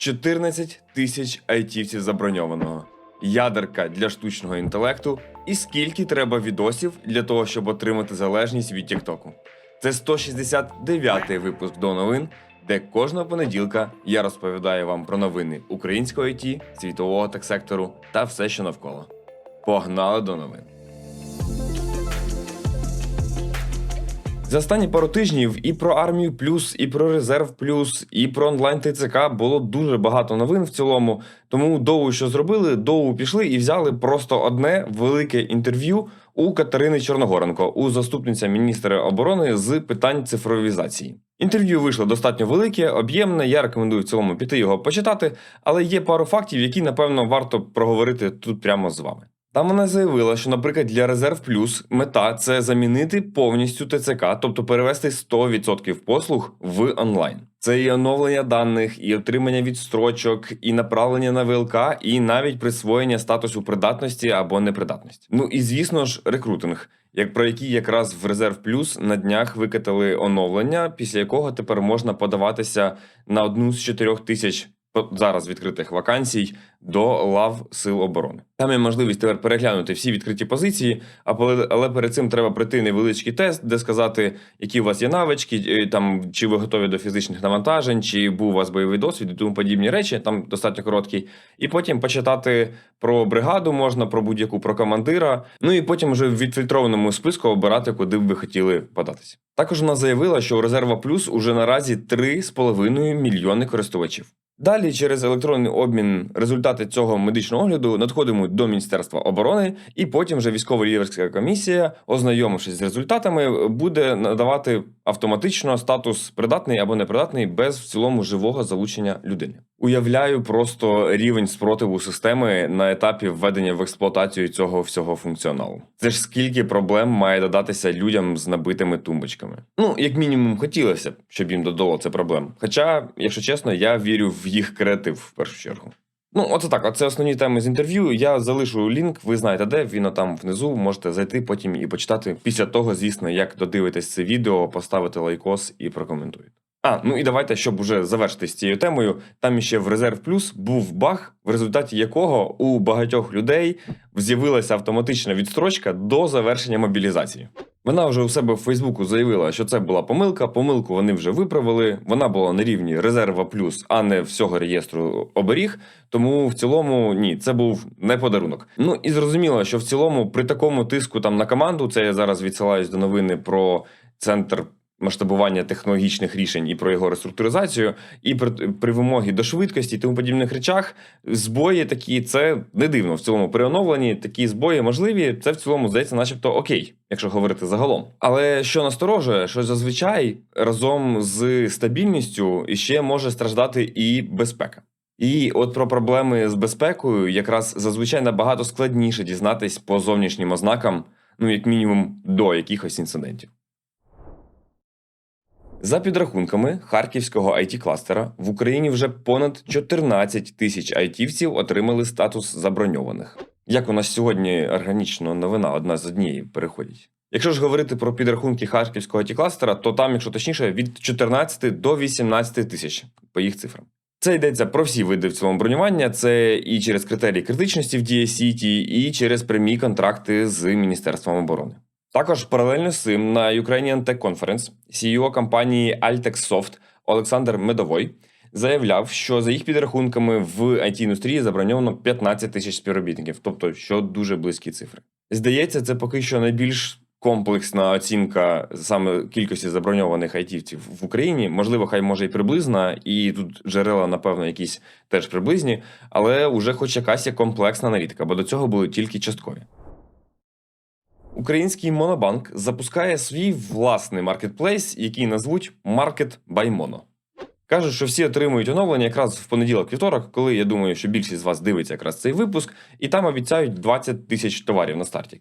14 тисяч айтівців заброньованого, ядерка для штучного інтелекту і скільки треба відосів для того, щоб отримати залежність від Тіктоку. Це 169-й випуск до новин, де кожного понеділка я розповідаю вам про новини українського ІТ, світового тек-сектору та все, що навколо. Погнали до новин! За останні пару тижнів і про армію плюс, і про резерв плюс, і про онлайн ТЦК було дуже багато новин в цілому. Тому доу, що зробили, доу пішли і взяли просто одне велике інтерв'ю у Катерини Чорногоренко, у заступниця міністра оборони з питань цифровізації. Інтерв'ю вийшло достатньо велике, об'ємне. Я рекомендую в цілому піти його почитати, але є пару фактів, які напевно варто проговорити тут прямо з вами. Там вона заявила, що, наприклад, для резерв плюс мета це замінити повністю ТЦК, тобто перевести 100% послуг в онлайн. Це і оновлення даних, і отримання відстрочок, і направлення на ВЛК, і навіть присвоєння статусу придатності або непридатності. Ну і звісно ж, рекрутинг, як про який якраз в резерв плюс на днях викатали оновлення, після якого тепер можна подаватися на одну з чотирьох тисяч зараз відкритих вакансій до лав сил оборони. Там є можливість тепер переглянути всі відкриті позиції, але перед цим треба пройти невеличкий тест, де сказати, які у вас є навички, е, там чи ви готові до фізичних навантажень, чи був у вас бойовий досвід і тому подібні речі. Там достатньо короткий. І потім почитати про бригаду можна, про будь-яку про командира. Ну і потім вже в відфільтрованому списку обирати, куди б ви хотіли податися. Також вона заявила, що у резерва плюс уже наразі 3,5 мільйони користувачів. Далі через електронний обмін результати цього медичного огляду надходитимуть до Міністерства оборони, і потім вже військова лідерська комісія, ознайомившись з результатами, буде надавати автоматично статус придатний або непридатний без в цілому живого залучення людини. Уявляю просто рівень спротиву системи на етапі введення в експлуатацію цього всього функціоналу. Це ж скільки проблем має додатися людям з набитими тумбочками. Ну, як мінімум, хотілося б, щоб їм додало це проблем. Хоча, якщо чесно, я вірю в їх креатив в першу чергу. Ну, оце так. Оце основні теми з інтерв'ю. Я залишу лінк, ви знаєте де, він там внизу. Можете зайти потім і почитати. Після того, звісно, як додивитесь це відео, поставити лайкос і прокоментуєте. А, ну і давайте, щоб уже завершити з цією темою. Там іще в Резерв Плюс був баг, в результаті якого у багатьох людей з'явилася автоматична відстрочка до завершення мобілізації. Вона вже у себе в Фейсбуку заявила, що це була помилка. Помилку вони вже виправили. Вона була на рівні резерва плюс, а не всього реєстру оберіг. Тому в цілому ні, це був не подарунок. Ну і зрозуміло, що в цілому при такому тиску там на команду, це я зараз відсилаюсь до новини про центр. Масштабування технологічних рішень і про його реструктуризацію, і при, при вимогі до швидкості і тому подібних речах збої такі це не дивно. В цілому при оновленні такі збої можливі. Це в цілому здається, начебто окей, якщо говорити загалом. Але що насторожує, що зазвичай разом з стабільністю іще може страждати і безпека. І от про проблеми з безпекою якраз зазвичай набагато складніше дізнатись по зовнішнім ознакам, ну як мінімум до якихось інцидентів. За підрахунками харківського it кластера в Україні вже понад 14 тисяч айтівців отримали статус заброньованих. Як у нас сьогодні органічно новина одна з однієї переходять. Якщо ж говорити про підрахунки харківського it кластера, то там, якщо точніше, від 14 до 18 тисяч по їх цифрам. Це йдеться про всі види в цілому бронювання. Це і через критерії критичності в Дія Сіті, і через прямі контракти з Міністерством оборони. Також паралельно з цим на Ukrainian Tech Conference CEO компанії Altex Soft Олександр Медовой заявляв, що за їх підрахунками в it індустрії заброньовано 15 тисяч співробітників, тобто що дуже близькі цифри. Здається, це поки що найбільш комплексна оцінка саме кількості заброньованих айтівців в Україні. Можливо, хай може і приблизна, і тут джерела, напевно, якісь теж приблизні, але вже хоч якась є комплексна аналітика, бо до цього були тільки часткові. Український монобанк запускає свій власний маркетплейс, який назвуть Market by Mono. Кажуть, що всі отримують оновлення якраз в понеділок-вівторок, коли я думаю, що більшість з вас дивиться якраз цей випуск, і там обіцяють 20 тисяч товарів на старті.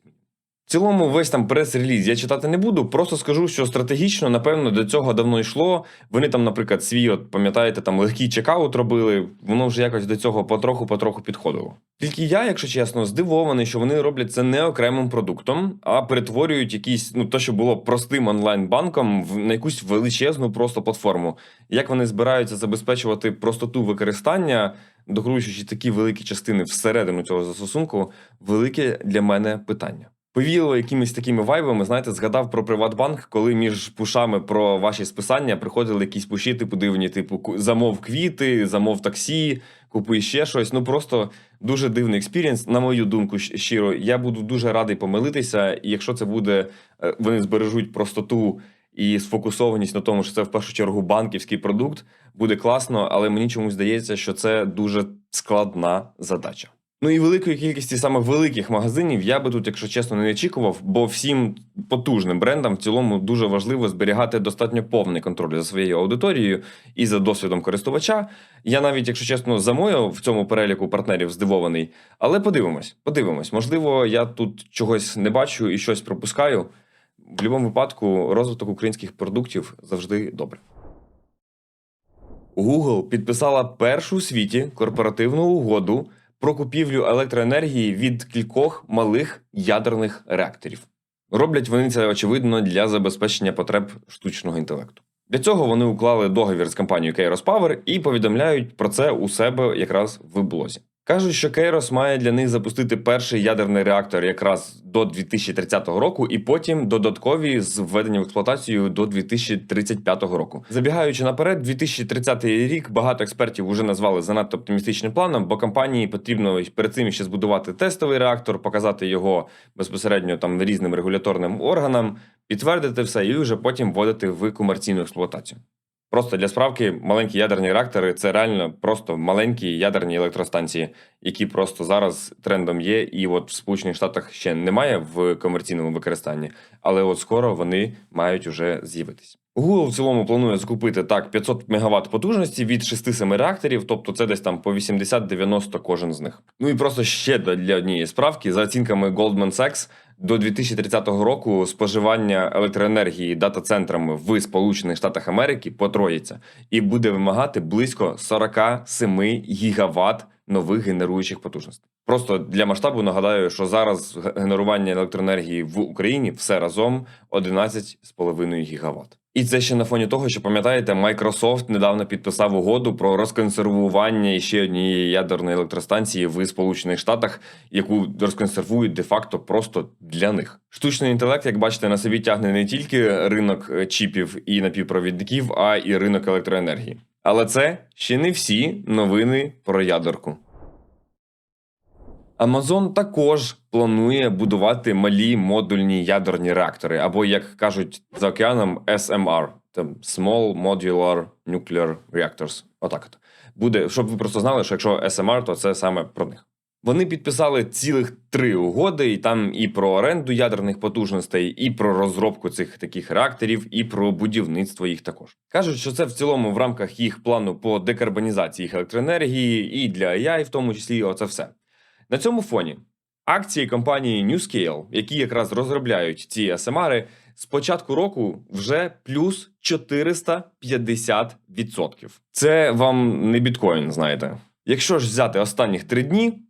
Цілому, весь там прес-реліз я читати не буду. Просто скажу, що стратегічно, напевно, до цього давно йшло. Вони там, наприклад, свій, от пам'ятаєте, там легкий чекаут робили. Воно вже якось до цього потроху-потроху підходило. Тільки я, якщо чесно, здивований, що вони роблять це не окремим продуктом, а перетворюють якийсь, ну то, що було простим онлайн-банком, в на якусь величезну просто платформу. Як вони збираються забезпечувати простоту використання, докручуючи такі великі частини всередину цього застосунку, велике для мене питання. Повіло якимись такими вайбами, знаєте, згадав про Приватбанк, коли між пушами про ваші списання приходили якісь пуші, типу дивні, типу замов квіти, замов таксі, купуй ще щось. Ну просто дуже дивний експірієнс. На мою думку, щиро, я буду дуже радий помилитися. І якщо це буде, е, вони збережуть простоту і сфокусованість на тому, що це в першу чергу банківський продукт, буде класно, але мені чомусь здається, що це дуже складна задача. Ну і великої кількості саме великих магазинів я би тут, якщо чесно, не очікував, бо всім потужним брендам в цілому дуже важливо зберігати достатньо повний контроль за своєю аудиторією і за досвідом користувача. Я навіть, якщо чесно, за мою в цьому переліку партнерів здивований. Але подивимось, подивимось. Можливо, я тут чогось не бачу і щось пропускаю. В будь-якому випадку розвиток українських продуктів завжди добре. Google підписала першу у світі корпоративну угоду про купівлю електроенергії від кількох малих ядерних реакторів. Роблять вони це очевидно для забезпечення потреб штучного інтелекту. Для цього вони уклали договір з компанією Kairos Power і повідомляють про це у себе якраз в блозі. Кажуть, що Kairos має для них запустити перший ядерний реактор якраз до 2030 року, і потім додаткові з введенням в експлуатацію до 2035 року. Забігаючи наперед, 2030 рік багато експертів вже назвали занадто оптимістичним планом, бо компанії потрібно перед цим ще збудувати тестовий реактор, показати його безпосередньо там різним регуляторним органам, підтвердити все і вже потім вводити в комерційну експлуатацію. Просто для справки, маленькі ядерні реактори це реально просто маленькі ядерні електростанції, які просто зараз трендом є. І от в Сполучених Штатах ще немає в комерційному використанні, але от скоро вони мають уже з'явитись. Google в цілому планує закупити так 500 МВт потужності від 6-7 реакторів, тобто це десь там по 80-90 кожен з них. Ну і просто ще для однієї справки, за оцінками Goldman Sachs, до 2030 року споживання електроенергії дата-центрами в Сполучених Штатах Америки потроїться і буде вимагати близько 47 гігават нових генеруючих потужностей. Просто для масштабу нагадаю, що зараз генерування електроенергії в Україні все разом 11,5 гігават. І це ще на фоні того, що пам'ятаєте, Microsoft недавно підписав угоду про розконсервування ще однієї ядерної електростанції в Сполучених Штатах, яку розконсервують де-факто просто для них. Штучний інтелект, як бачите, на собі тягне не тільки ринок е, чіпів і напівпровідників, а і ринок електроенергії. Але це ще не всі новини про ядерку. Amazon також планує будувати малі модульні ядерні реактори, або як кажуть за океаном, SMR – там Small Modular Nuclear Reactors. Отак от. Буде, щоб ви просто знали, що якщо SMR, то це саме про них. Вони підписали цілих три угоди, і там і про оренду ядерних потужностей, і про розробку цих таких реакторів, і про будівництво їх також. Кажуть, що це в цілому в рамках їх плану по декарбонізації їх електроенергії, і для AI в тому числі, оце все. На цьому фоні акції компанії NewScale, які якраз розробляють ці SMR, з початку року вже плюс 450%. Це вам не біткоін, знаєте. Якщо ж взяти останніх три дні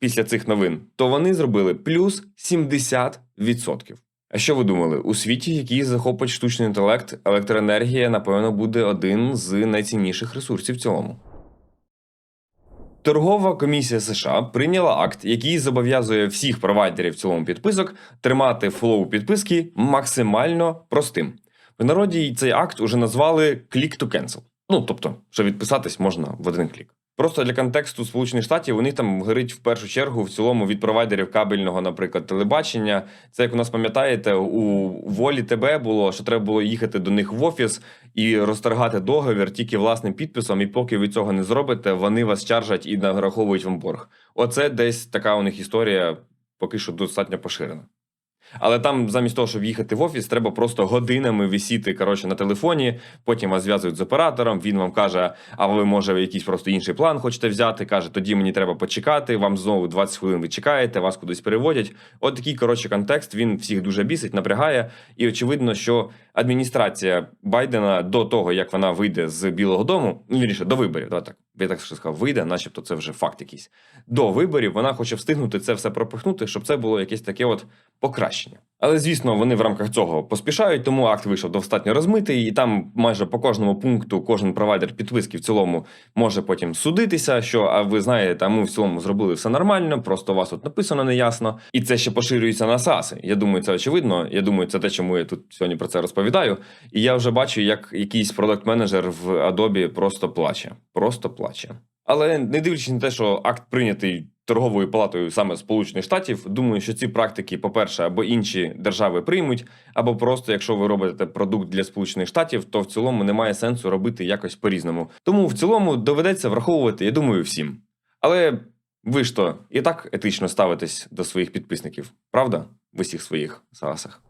після цих новин, то вони зробили плюс 70%. А що ви думали? У світі, який захопить штучний інтелект, електроенергія, напевно, буде один з найцінніших ресурсів в цілому. Торгова комісія США прийняла акт, який зобов'язує всіх провайдерів в цілому підписок тримати флоу підписки максимально простим. В народі цей акт уже назвали click to cancel. Ну тобто, що відписатись можна в один клік. Просто для контексту Сполучених Штатів у них там горить в першу чергу в цілому від провайдерів кабельного, наприклад, телебачення. Це як у нас пам'ятаєте, у волі ТБ було, що треба було їхати до них в офіс і розторгати договір тільки власним підписом. І поки ви цього не зробите, вони вас чаржать і нараховують вам борг. Оце десь така у них історія поки що достатньо поширена. Але там, замість того, щоб їхати в офіс, треба просто годинами висіти коротше, на телефоні. Потім вас зв'язують з оператором. Він вам каже: а ви може якийсь просто інший план хочете взяти. каже, тоді мені треба почекати. Вам знову 20 хвилин ви чекаєте, вас кудись переводять. От такий коротше контекст. Він всіх дуже бісить, напрягає. І очевидно, що адміністрація Байдена до того, як вона вийде з Білого Дому, ну вірніше, до виборів, давай так. Я так сказав, вийде, начебто це вже факт якийсь. До виборів вона хоче встигнути це все пропихнути, щоб це було якесь таке от покращення. Але звісно, вони в рамках цього поспішають, тому акт вийшов достатньо розмитий, і там майже по кожному пункту кожен провайдер підписки в цілому може потім судитися. Що а ви знаєте, а ми в цілому зробили все нормально, просто у вас тут написано неясно, і це ще поширюється на SaaS. Я думаю, це очевидно. Я думаю, це те, чому я тут сьогодні про це розповідаю. І я вже бачу, як якийсь продакт-менеджер в Adobe просто плаче. Просто плаче. Але не дивлячись на те, що акт прийнятий торговою палатою саме Сполучених Штатів, думаю, що ці практики, по-перше, або інші держави приймуть, або просто, якщо ви робите продукт для Сполучених Штатів, то в цілому немає сенсу робити якось по-різному. Тому в цілому доведеться враховувати, я думаю, всім. Але ви ж то і так етично ставитесь до своїх підписників, правда? В усіх своїх саасах.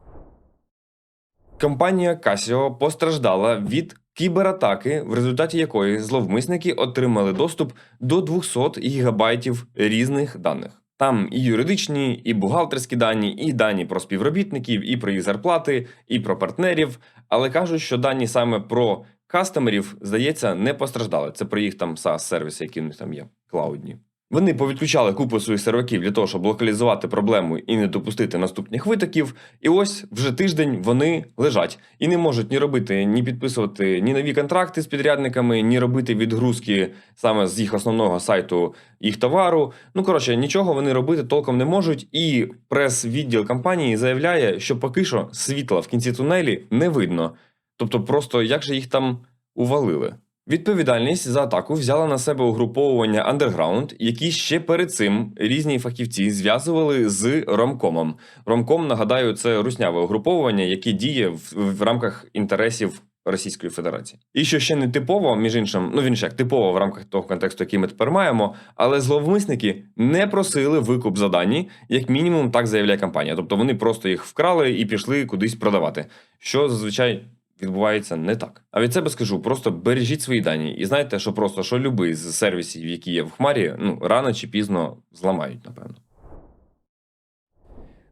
Компанія Casio постраждала від кібератаки, в результаті якої зловмисники отримали доступ до 200 гігабайтів різних даних. Там і юридичні, і бухгалтерські дані, і дані про співробітників, і про їх зарплати, і про партнерів. Але кажуть, що дані саме про кастомерів, здається, не постраждали. Це про їх там SaaS сервіси, які в них там є, клаудні. Вони повідключали купу своїх серваків для того, щоб локалізувати проблему і не допустити наступних витоків. І ось вже тиждень вони лежать і не можуть ні робити, ні підписувати ні нові контракти з підрядниками, ні робити відгрузки саме з їх основного сайту їх товару. Ну коротше, нічого вони робити толком не можуть. І прес-відділ компанії заявляє, що поки що світла в кінці тунелі не видно. Тобто, просто як же їх там увалили. Відповідальність за атаку взяла на себе угруповування Underground, які ще перед цим різні фахівці зв'язували з Ромкомом. Ромком, нагадаю, це русняве угруповування, яке діє в, в рамках інтересів Російської Федерації. І що ще не типово, між іншим, ну він як типово в рамках того контексту, який ми тепер маємо, але зловмисники не просили викуп за дані, як мінімум, так заявляє компанія. Тобто вони просто їх вкрали і пішли кудись продавати. Що зазвичай відбувається не так. А від себе скажу: просто бережіть свої дані, і знайте, що просто що любий з сервісів, які є в Хмарі, ну рано чи пізно зламають, напевно.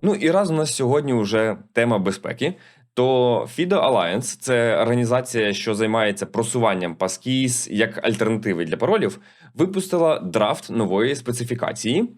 Ну і раз у нас сьогодні вже тема безпеки. То FIDO Alliance – це організація, що займається просуванням паскіз як альтернативи для паролів, випустила драфт нової специфікації,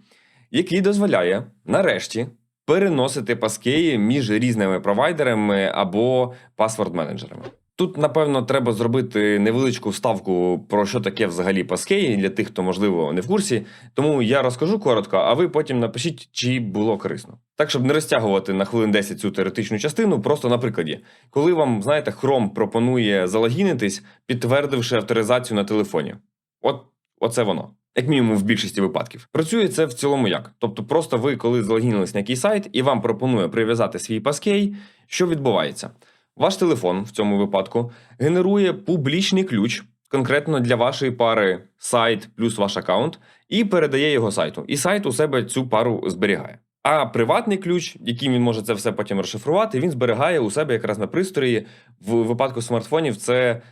який дозволяє нарешті переносити паскеї між різними провайдерами або паспорт-менеджерами. Тут, напевно, треба зробити невеличку вставку про що таке взагалі паскеї для тих, хто можливо не в курсі. Тому я розкажу коротко, а ви потім напишіть, чи було корисно. Так, щоб не розтягувати на хвилин 10 цю теоретичну частину, просто на прикладі, коли вам знаєте, Chrome пропонує залогінитись, підтвердивши авторизацію на телефоні. От оце воно. Як мінімум в більшості випадків. Працює це в цілому як? Тобто, просто ви, коли залогінились на якийсь сайт, і вам пропонує прив'язати свій паскей, що відбувається? Ваш телефон в цьому випадку генерує публічний ключ конкретно для вашої пари сайт плюс ваш аккаунт, і передає його сайту. І сайт у себе цю пару зберігає. А приватний ключ, яким він може це все потім розшифрувати, він зберігає у себе якраз на пристрої. В випадку смартфонів це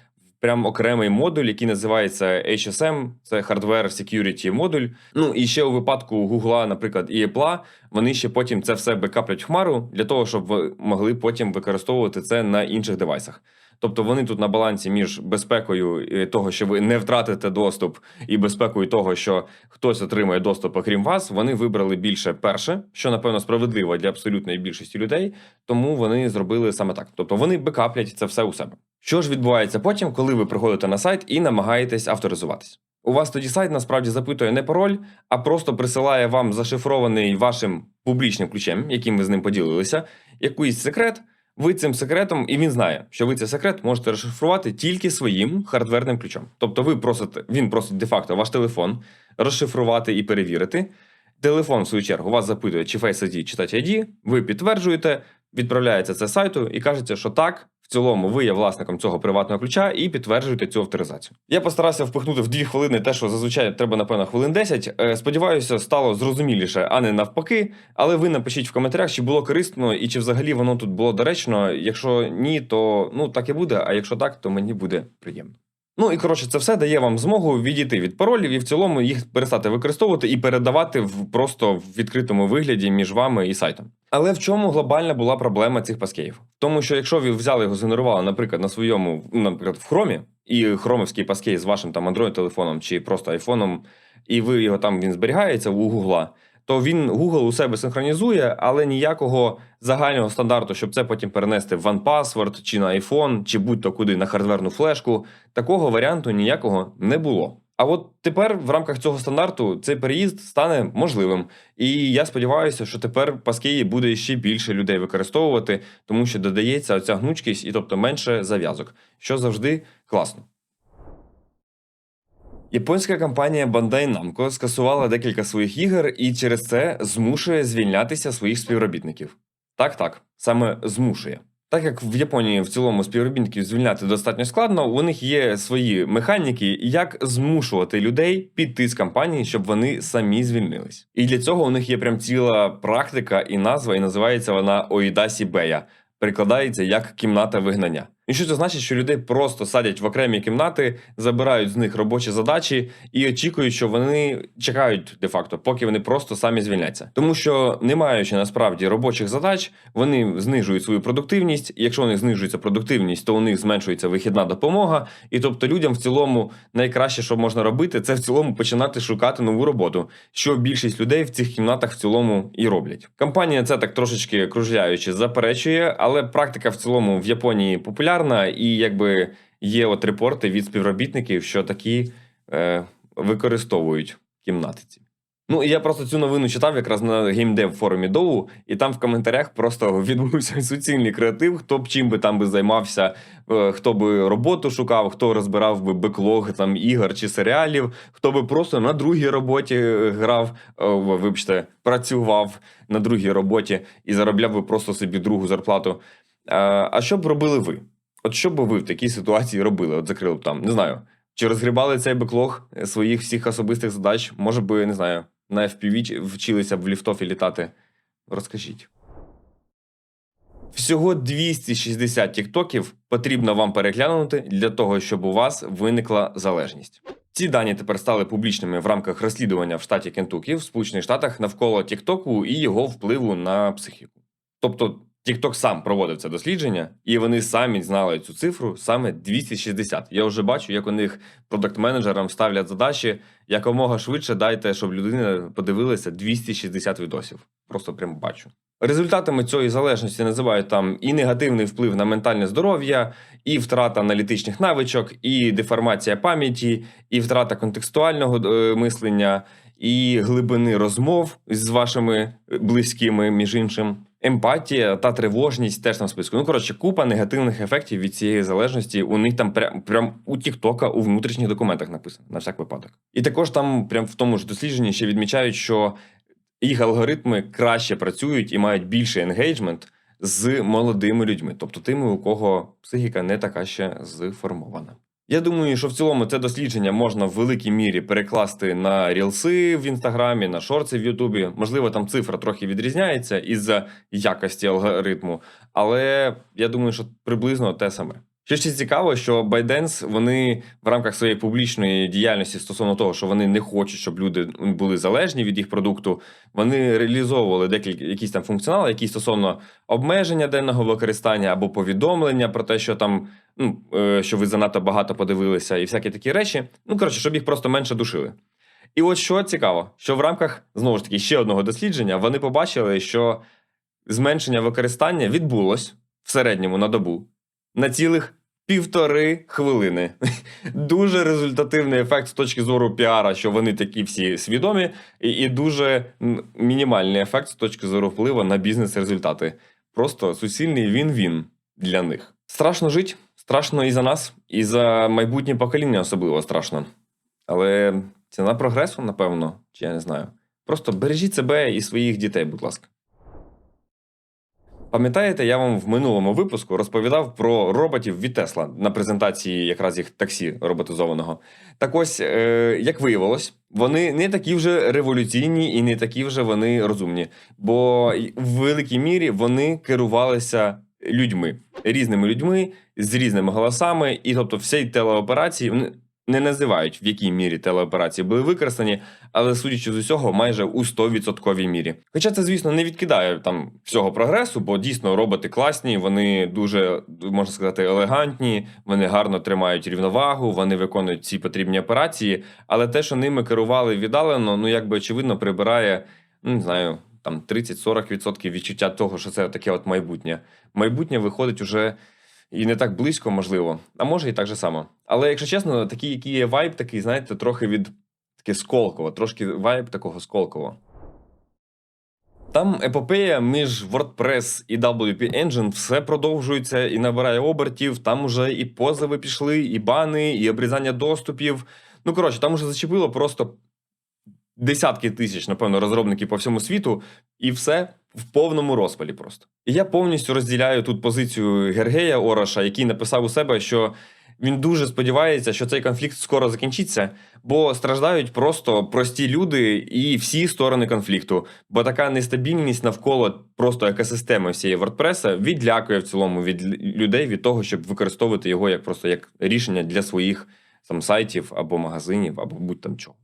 прям окремий модуль, який називається HSM, це Hardware Security модуль. Ну і ще у випадку Google, наприклад, і Apple, вони ще потім це все бекаплять в хмару для того, щоб ви могли потім використовувати це на інших девайсах. Тобто вони тут на балансі між безпекою того, що ви не втратите доступ, і безпекою того, що хтось отримає доступ, окрім вас, вони вибрали більше перше, що напевно справедливо для абсолютної більшості людей. Тому вони зробили саме так. Тобто вони бекаплять це все у себе. Що ж відбувається потім, коли ви приходите на сайт і намагаєтесь авторизуватись? У вас тоді сайт насправді запитує не пароль, а просто присилає вам зашифрований вашим публічним ключем, яким ви з ним поділилися, якийсь секрет. Ви цим секретом, і він знає, що ви цей секрет можете розшифрувати тільки своїм хардверним ключом. Тобто, ви просите, він просить де-факто ваш телефон розшифрувати і перевірити. Телефон, в свою чергу, вас запитує, чи Face ID, чи Touch ID, ви підтверджуєте, відправляється це сайту і кажеться, що так, цілому ви є власником цього приватного ключа і підтверджуєте цю авторизацію. Я постарався впихнути в 2 хвилини те, що зазвичай треба, напевно, хвилин 10. Е, Сподіваюся, стало зрозуміліше, а не навпаки. Але ви напишіть в коментарях, чи було корисно і чи взагалі воно тут було доречно. Якщо ні, то ну так і буде. А якщо так, то мені буде приємно. Ну і коротше, це все дає вам змогу відійти від паролів і в цілому їх перестати використовувати і передавати в просто в відкритому вигляді між вами і сайтом. Але в чому глобальна була проблема цих паскеїв? Тому що якщо ви взяли його, згенерували, наприклад, на своєму, наприклад, в хромі, і хромовський паскей з вашим там Android телефоном чи просто айфоном, і ви його там він зберігається у Гугла, то він Google у себе синхронізує, але ніякого загального стандарту, щоб це потім перенести в OnePassword, чи на iPhone, чи будь-то куди на хардверну флешку, такого варіанту ніякого не було. А от тепер в рамках цього стандарту цей переїзд стане можливим. І я сподіваюся, що тепер паскеї буде ще більше людей використовувати, тому що додається оця гнучкість і тобто менше зав'язок, що завжди класно. Японська компанія Bandai Namco скасувала декілька своїх ігор і через це змушує звільнятися своїх співробітників. Так, так, саме змушує. Так як в Японії в цілому співробітників звільняти достатньо складно, у них є свої механіки, як змушувати людей піти з компанії, щоб вони самі звільнились. І для цього у них є прям ціла практика і назва, і називається вона Оїдасі Бея. Перекладається як кімната вигнання. І що це значить, що людей просто садять в окремі кімнати, забирають з них робочі задачі і очікують, що вони чекають де-факто, поки вони просто самі звільняться. Тому що, не маючи насправді робочих задач, вони знижують свою продуктивність. І якщо у них знижується продуктивність, то у них зменшується вихідна допомога. І тобто людям в цілому найкраще, що можна робити, це в цілому починати шукати нову роботу, що більшість людей в цих кімнатах в цілому і роблять. Компанія це так трошечки кружляючи заперечує, але практика в цілому в Японії популярна, і якби є от репорти від співробітників, що такі е, використовують кімнати ці. Ну я просто цю новину читав якраз на геймдев форумі Доу, і там в коментарях просто відбувся суцільний креатив, хто б чим би там би займався, е, хто би роботу шукав, хто розбирав би беклог там ігор чи серіалів, хто би просто на другій роботі е, грав, е, вибачте, працював на другій роботі і заробляв би просто собі другу зарплату. А, а що б робили ви? От що б ви в такій ситуації робили? От закрили б там, не знаю. Чи розгрібали цей беклог своїх всіх особистих задач? Може би, не знаю, на FPV вчилися б в ліфтофі літати? Розкажіть. Всього 260 тіктоків потрібно вам переглянути для того, щоб у вас виникла залежність. Ці дані тепер стали публічними в рамках розслідування в штаті Кентукі в Сполучених Штатах навколо Тіктоку і його впливу на психіку. Тобто TikTok сам проводив це дослідження, і вони самі знали цю цифру саме 260. Я вже бачу, як у них продакт-менеджерам ставлять задачі якомога швидше дайте, щоб людина подивилася 260 відосів. Просто прям бачу. Результатами цієї залежності називають там і негативний вплив на ментальне здоров'я, і втрата аналітичних навичок, і деформація пам'яті, і втрата контекстуального е, мислення, і глибини розмов з вашими близькими, між іншим. Емпатія та тривожність теж там в списку. Ну, коротше, купа негативних ефектів від цієї залежності. У них там прям, прям у Тіктока у внутрішніх документах написано на всяк випадок. І також там, прям в тому ж дослідженні, ще відмічають, що їх алгоритми краще працюють і мають більший енгейджмент з молодими людьми, тобто тими, у кого психіка не така ще зформована. Я думаю, що в цілому це дослідження можна в великій мірі перекласти на рілси в інстаграмі, на шорти в Ютубі. Можливо, там цифра трохи відрізняється із-за якості алгоритму, але я думаю, що приблизно те саме. Що ще цікаво, що ByteDance, вони в рамках своєї публічної діяльності стосовно того, що вони не хочуть, щоб люди були залежні від їх продукту, вони реалізовували декілька якісь там функціонали, які стосовно обмеження денного використання або повідомлення про те, що там ну е, що ви занадто багато подивилися, і всякі такі речі. Ну коротше, щоб їх просто менше душили. І от що цікаво, що в рамках знову ж таки ще одного дослідження вони побачили, що зменшення використання відбулось в середньому на добу на цілих півтори хвилини. Дуже результативний ефект з точки зору піара, що вони такі всі свідомі, і, і дуже мінімальний ефект з точки зору впливу на бізнес-результати. Просто суцільний він-він для них. Страшно жити, страшно і за нас, і за майбутнє покоління особливо страшно. Але ціна прогресу, напевно, чи я не знаю. Просто бережіть себе і своїх дітей, будь ласка. Пам'ятаєте, я вам в минулому випуску розповідав про роботів від Тесла на презентації якраз їх таксі роботизованого. Так ось, е, як виявилось, вони не такі вже революційні і не такі вже вони розумні, бо в великій мірі вони керувалися людьми, різними людьми з різними голосами, і тобто всі телеоперації не називають в якій мірі телеоперації були використані, але судячи з усього, майже у 100% мірі. Хоча це, звісно, не відкидає там всього прогресу, бо дійсно роботи класні, вони дуже можна сказати елегантні, вони гарно тримають рівновагу, вони виконують ці потрібні операції. Але те, що ними керували віддалено, ну якби очевидно прибирає, ну не знаю. Там 30-40% відчуття того, що це таке от майбутнє. Майбутнє виходить уже і не так близько, можливо, а може і так же само. Але якщо чесно, такий, який є вайб, такий, знаєте, трохи від таке сколково, трошки вайб такого сколкового. Там епопея між WordPress і WP Engine все продовжується і набирає обертів. Там уже і позови пішли, і бани, і обрізання доступів. Ну коротше, там уже зачепило просто десятки тисяч, напевно, розробників по всьому світу, і все в повному розпалі просто. І я повністю розділяю тут позицію Гергея Ороша, який написав у себе, що він дуже сподівається, що цей конфлікт скоро закінчиться, бо страждають просто прості люди і всі сторони конфлікту. Бо така нестабільність навколо просто екосистеми всієї WordPress відлякує в цілому від людей від того, щоб використовувати його як просто як рішення для своїх там сайтів або магазинів, або будь там чого.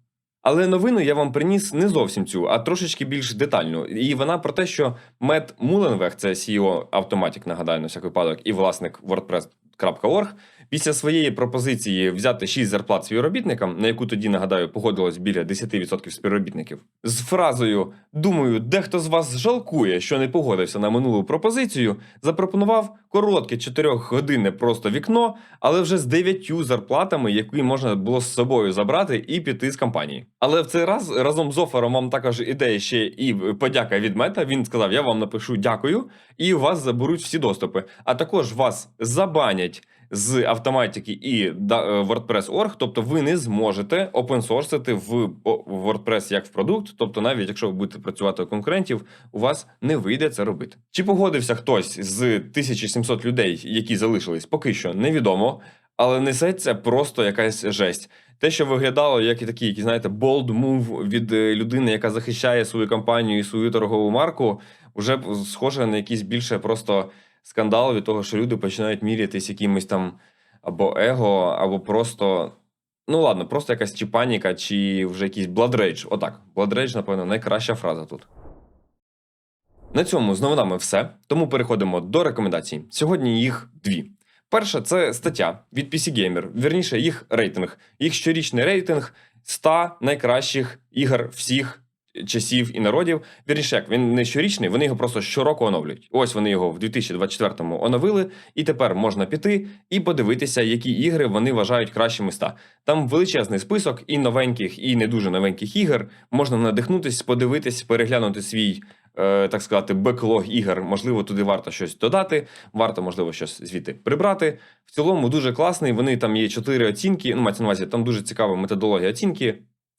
Але новину я вам приніс не зовсім цю, а трошечки більш детальну. І вона про те, що Мет Муленвег, це CEO Automatic, нагадаю, на всяк випадок, і власник WordPress.org, після своєї пропозиції взяти 6 зарплат співробітникам, на яку тоді нагадаю погодилось біля 10% співробітників, з фразою Думаю, дехто з вас жалкує, що не погодився на минулу пропозицію, запропонував коротке 4-годинне просто вікно, але вже з 9 зарплатами, які можна було з собою забрати і піти з компанії. Але в цей раз разом з офером вам також іде ще і подяка від мета. Він сказав: Я вам напишу дякую, і у вас заберуть всі доступи. А також вас забанять з автоматики і е, WordPress.org, тобто ви не зможете опенсорсити в WordPress як в продукт, тобто навіть якщо ви будете працювати у конкурентів, у вас не вийде це робити. Чи погодився хтось з 1700 людей, які залишились, поки що невідомо, але несеться просто якась жесть. Те, що виглядало як і такий, який, знаєте, bold move від е, людини, яка захищає свою компанію і свою торгову марку, вже схоже на якийсь більше просто скандал від того, що люди починають мірятись якимось там або его, або просто. Ну ладно, просто якась чи паніка, чи вже якийсь rage. Отак. Rage, напевно, найкраща фраза тут. На цьому з новинами все. Тому переходимо до рекомендацій. Сьогодні їх дві. Перша це стаття від PC Gamer, вірніше, їх рейтинг, їх щорічний рейтинг 100 найкращих ігор всіх часів і народів. Вірніше, як він не щорічний, вони його просто щороку оновлюють. Ось вони його в 2024-му оновили, і тепер можна піти і подивитися, які ігри вони вважають кращими 100. Там величезний список і новеньких, і не дуже новеньких ігор. Можна надихнутись, подивитись, переглянути свій. е, Так сказати, беклог ігор, можливо, туди варто щось додати, варто, можливо, щось звідти прибрати. В цілому дуже класний. Вони там є чотири оцінки. Ну, мається на увазі, там дуже цікава методологія оцінки.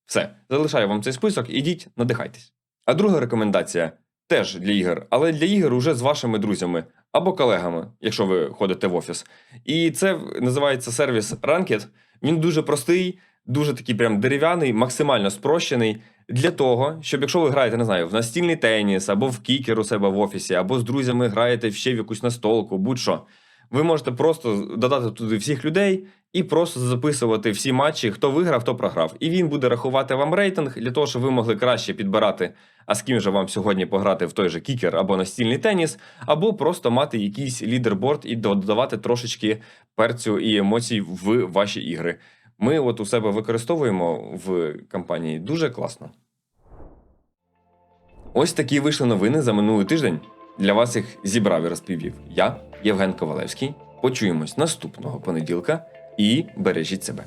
Все, залишаю вам цей список, ідіть, надихайтесь. А друга рекомендація теж для ігор, але для ігор уже з вашими друзями або колегами, якщо ви ходите в офіс. І це називається сервіс Ranked. Він дуже простий, дуже такий прям дерев'яний, максимально спрощений. Для того, щоб якщо ви граєте, не знаю, в настільний теніс, або в кікер у себе в офісі, або з друзями граєте ще в якусь настолку, будь-що, ви можете просто додати туди всіх людей і просто записувати всі матчі, хто виграв, хто програв. І він буде рахувати вам рейтинг для того, щоб ви могли краще підбирати, а з ким же вам сьогодні пограти в той же кікер або настільний теніс, або просто мати якийсь лідерборд і додавати трошечки перцю і емоцій в ваші ігри. Ми от у себе використовуємо в компанії дуже класно. Ось такі вийшли новини за минулий тиждень. Для вас їх зібрав і розповів я, Євген Ковалевський. Почуємось наступного понеділка і бережіть себе.